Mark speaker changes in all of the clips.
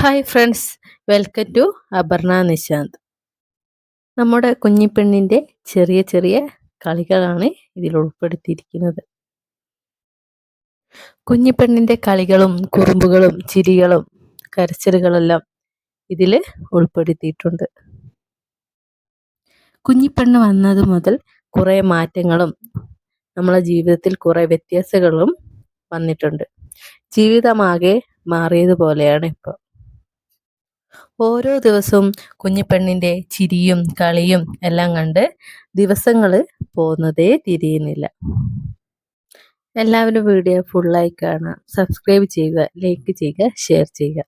Speaker 1: Hi friends welcome to Aparna Nishant നമ്മുടെ കുഞ്ഞിപ്പെണ്ണിന്റെ ചെറിയ ചെറിയ കളികളാണ് ഇതിൽ ഉൾപ്പെടുത്തിയിരിക്കുന്നത്. കുഞ്ഞിപ്പെണ്ണിന്റെ കളികളും കുറുമ്പുകളും ചിരികളും കരച്ചിലുകളെല്ലാം ഇതിൽ ഉൾപ്പെടുത്തിയിട്ടുണ്ട്. കുഞ്ഞിപ്പെണ്ണ് വന്നത് മുതൽ കുറേ മാറ്റങ്ങളും നമ്മളെ ജീവിതത്തിൽ കുറേ വ്യത്യാസങ്ങളും വന്നിട്ടുണ്ട്. ജീവിതമാകെ മാറിയതുപോലെയാണ് ഇപ്പോൾ. ഓരോ ദിവസവും കുഞ്ഞിപ്പെണ്ണിന്റെ ചിരിയും കളിയും എല്ലാം കണ്ട് ദിവസങ്ങൾ പോകുന്നതേ തിരിയുന്നില്ല. എല്ലാവരും വീഡിയോ ഫുള്ളായി കാണാം. സബ്സ്ക്രൈബ് ചെയ്യുക ലൈക്ക് ചെയ്യുക ഷെയർ ചെയ്യുക.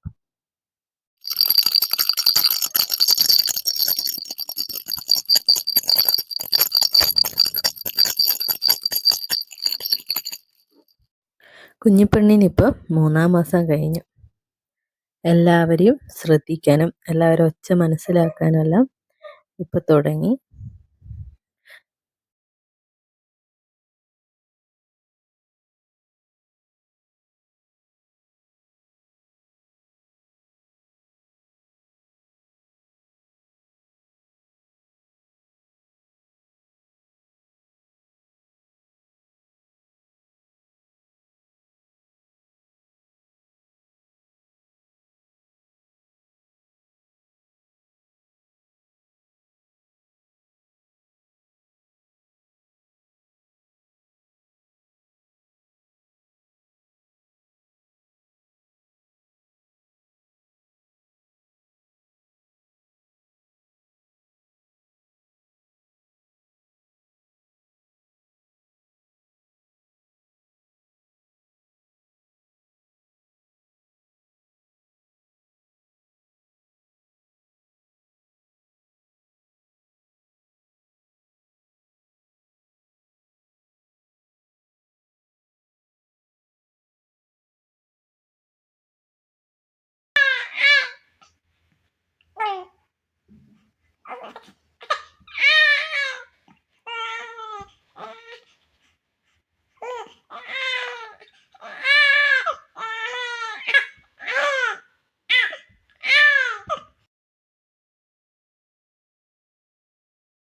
Speaker 1: കുഞ്ഞിപ്പെണ്ണിനിപ്പം മൂന്നാം മാസം കഴിഞ്ഞു. എല്ലാവരെയും ശ്രദ്ധിക്കാനും എല്ലാവരും ഒച്ച മനസ്സിലാക്കാനും എല്ലാം ഇപ്പം തുടങ്ങി.